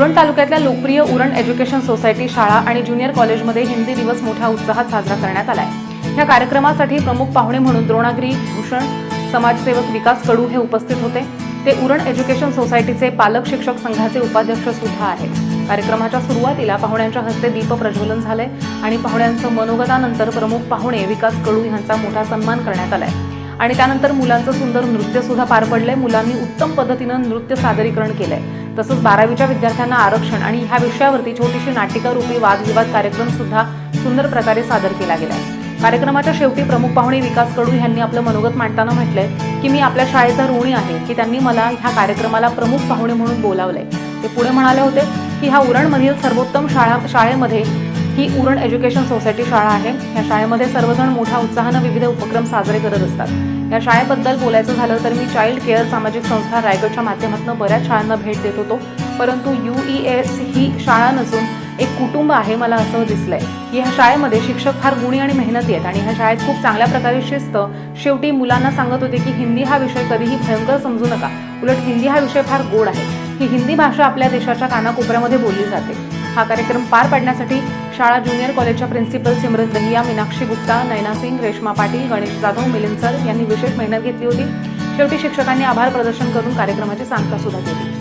उरण तालुक्यातल्या लोकप्रिय Uran education society शाळा आणि ज्युनियर कॉलेजमध्ये हिंदी दिवस मोठ्या उत्साहात साजरा करण्यात आलाय. या कार्यक्रमासाठी प्रमुख पाहुणे म्हणून द्रोणागिरी भूषण समाजसेवक विकास कडू हे उपस्थित होते. ते उरण एज्युकेशन सोसायटीचे पालक शिक्षक संघाचे उपाध्यक्ष सुद्धा आहेत. कार्यक्रमाच्या सुरुवातीला पाहुण्यांच्या हस्ते दीप प्रज्वलन झाले आणि पाहुण्यांचं मनोगतानंतर प्रमुख पाहुणे विकास कडू यांचा मोठा सन्मान करण्यात आलाय. आणि त्यानंतर मुलांचं सुंदर नृत्य सुद्धा पार पडलंय. मुलांनी उत्तम पद्धतीनं नृत्य सादरीकरण केलंय. तसंच बारावीच्या विद्यार्थ्यांना आरक्षण आणि ह्या विषयावरती छोटीशी नाटिकारूपी वादविवाद कार्यक्रम सुद्धा सुंदर प्रकारे सादर केला गेलाय. कार्यक्रमाच्या शेवटी प्रमुख पाहुणे विकास कडू यांनी आपलं मनोगत मांडताना म्हटलंय की मी आपल्या शाळेचा ऋणी आहे की त्यांनी मला ह्या कार्यक्रमाला प्रमुख पाहुणे म्हणून बोलावलंय. ते पुढे म्हणाले होते की ह्या उरणमधील सर्वोत्तम शाळा शाळेमध्ये ही उरण एज्युकेशन सोसायटी शाळा आहे. या शाळेमध्ये सर्वजण मोठ्या उत्साहानं विविध उपक्रम साजरे करत असतात. या शाळेबद्दल बोलायचं झालं तर मी चाइल्ड केअर सामाजिक संस्था रायगडच्या माध्यमातून बऱ्याच शाळांना भेट देत होतो. परंतु यू ई एस ही शाळा नसून एक कुटुंब आहे मला असं दिसलंय. की ह्या शाळेमध्ये शिक्षक फार गुणी आणि मेहनती आहेत आणि ह्या शाळेत खूप चांगल्या प्रकारे शिस्त शेवटी मुलांना सांगत होते की हिंदी हा विषय कधीही भयंकर समजू नका. उलट हिंदी हा विषय फार गोड आहे. ही हिंदी भाषा आपल्या देशाच्या कानाकोपऱ्यामध्ये बोलली जाते. हा कार्यक्रम पार पाडण्यासाठी शाळा ज्युनियर कॉलेजच्या प्रिन्सिपल सिमरन दहिया मीनाक्षी गुप्ता नयना सिंग रेश्मा पाटील गणेश जाधव मिलिंद सर यांनी विशेष मेहनत घेतली होती. शेवटी शिक्षकांनी आभार प्रदर्शन करून कार्यक्रमाची सांगता सुद्धा केली.